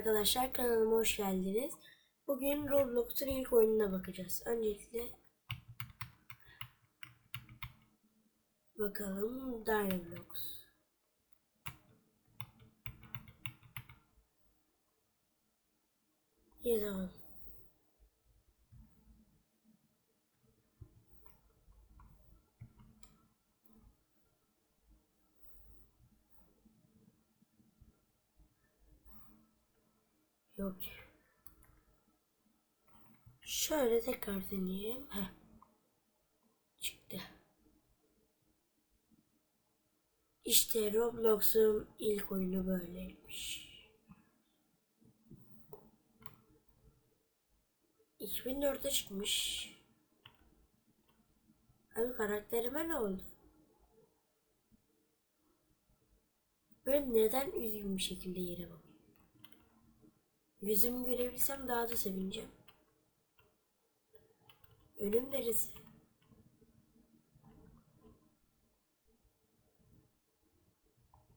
Arkadaşlar kanalıma hoş geldiniz. Bugün Roblox'un ilk oyununa bakacağız. Öncelikle bakalım Dynablox. Yazalım. Yok. Şöyle tekrar deneyeyim. Heh. Çıktı. İşte Roblox'un ilk oyunu böyleymiş. 2004'te çıkmış. Abi karakterime ne oldu? Ben neden üzgün bir şekilde yere bakıyorum? Yüzümü görebilsem daha da sevineceğim. Önüm neresi?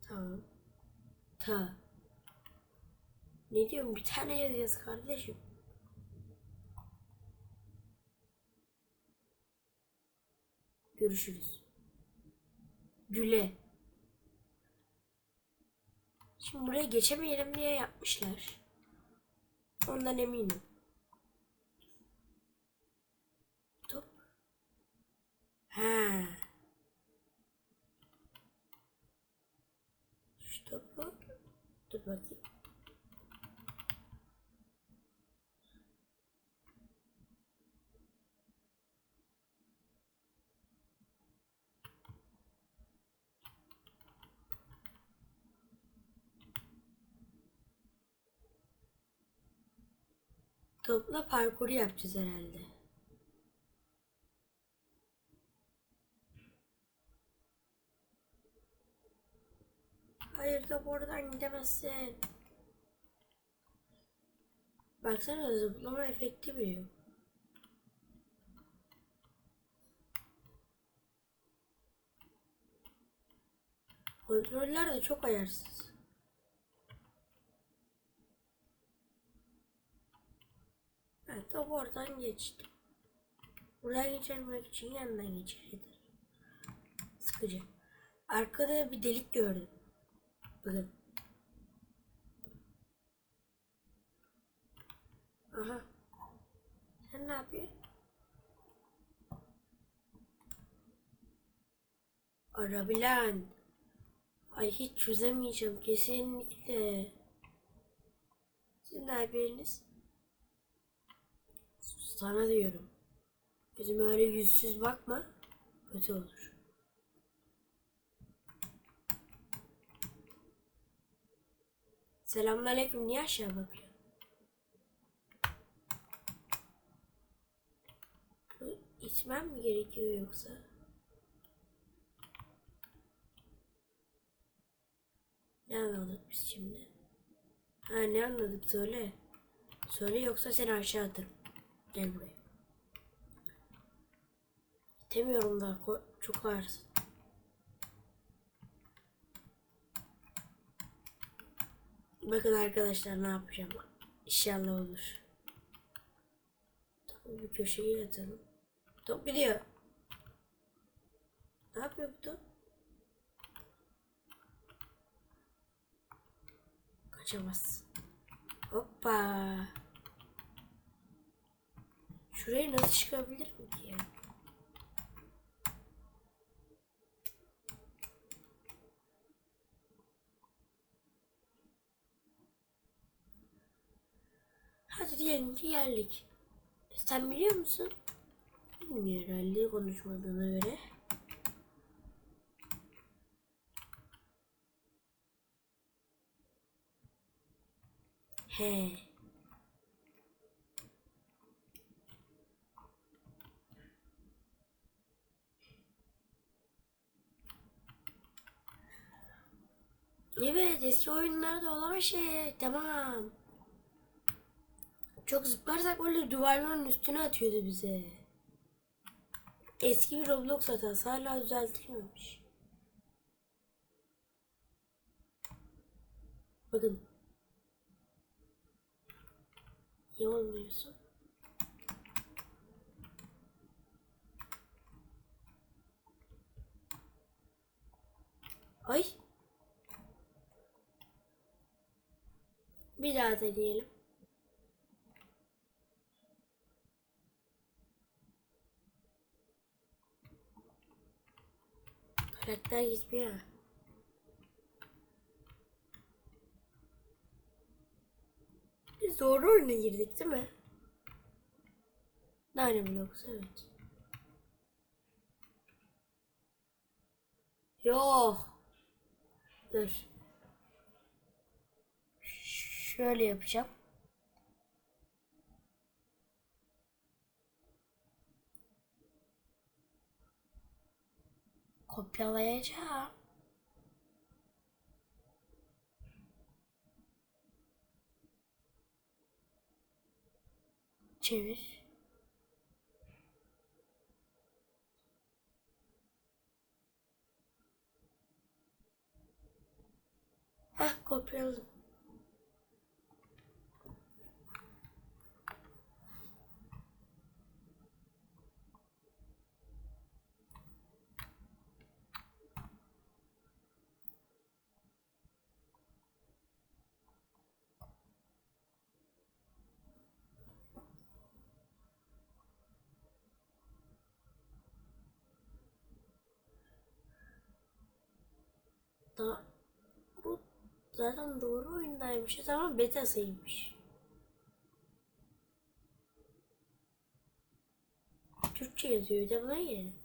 Tamam. Ta. Ne diyorum bir tane yazıyoruz kardeşim. Görüşürüz. Güle. Şimdi buraya geçemeyelim diye yapmışlar. Ondan eminim. Top. Ha. Şu topu. Dur bakayım. Topla parkuru yapacağız herhalde. Hayır top oradan gidemezsin. Baksana zıplama efekti bile yok. Kontroller de çok ayarsız. Evet top oradan geçti. Buradan geçirmek için yanından geçeridir. Sıkıcı. Arkada bir delik gördüm. Bakın. Aha. Sen ne yapıyorsun? Arabilen. Ay hiç çözemeyeceğim kesinlikle. Siz ne yapıyorsunuz? Sana diyorum. Gözüme öyle yüzsüz bakma. Kötü olur. Selamünaleyküm. Niye aşağı bakıyor? İçmem mi gerekiyor yoksa? Ne anladık biz şimdi? Ha ne anladık söyle. Söyle yoksa seni aşağı atarım. Gel buraya. Demiyorum da çok ağırsın. Bakın arkadaşlar ne yapacağım. İnşallah olur. Tamam bir köşeye atalım. Top gidiyor. Ne yapıyor bu top? Kaçamaz. Hoppa. Şuraya nasıl çıkabilirim ki? Hadi diyelim ki geldik. Sen biliyor musun? Bilmiyor herhalde konuşmadığına göre. He. Evet eski oyunlarda olan şey tamam. Çok zıplarsak böyle duvarların üstüne atıyordu bize. Eski bir Roblox hatası hala düzeltilmemiş. Bakın. Niye olmuyorsun? Ay. Bir daha deneyelim. Karakter gitmiyor. Biz doğru oyuna girdik değil mi? Nane Blocks evet. Yok. Dur. Şöyle yapacağım. Kopyalayacağım. Çevir. Heh kopyaladım. Da bu zaten doğru oyundaymış ama betasıymış. Türkçe yazıyor bir de buna girelim.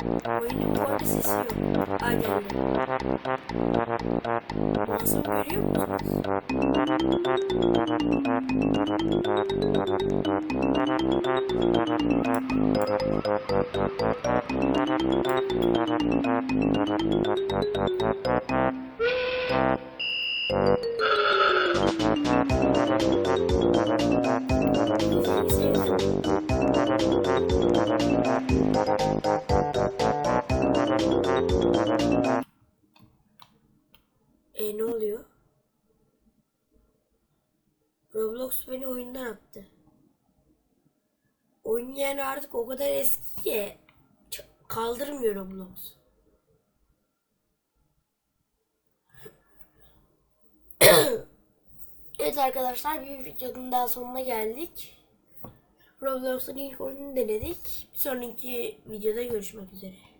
Oyunun bu arada sesi yok. Ay geldi. Nasıl? E ne oluyor? Roblox beni oyundan attı. Oyun yani artık o kadar eski ki kaldırmıyor Roblox. evet arkadaşlar bir videonun daha sonuna geldik. Roblox'un ilk oyununu denedik. Bir sonraki videoda görüşmek üzere.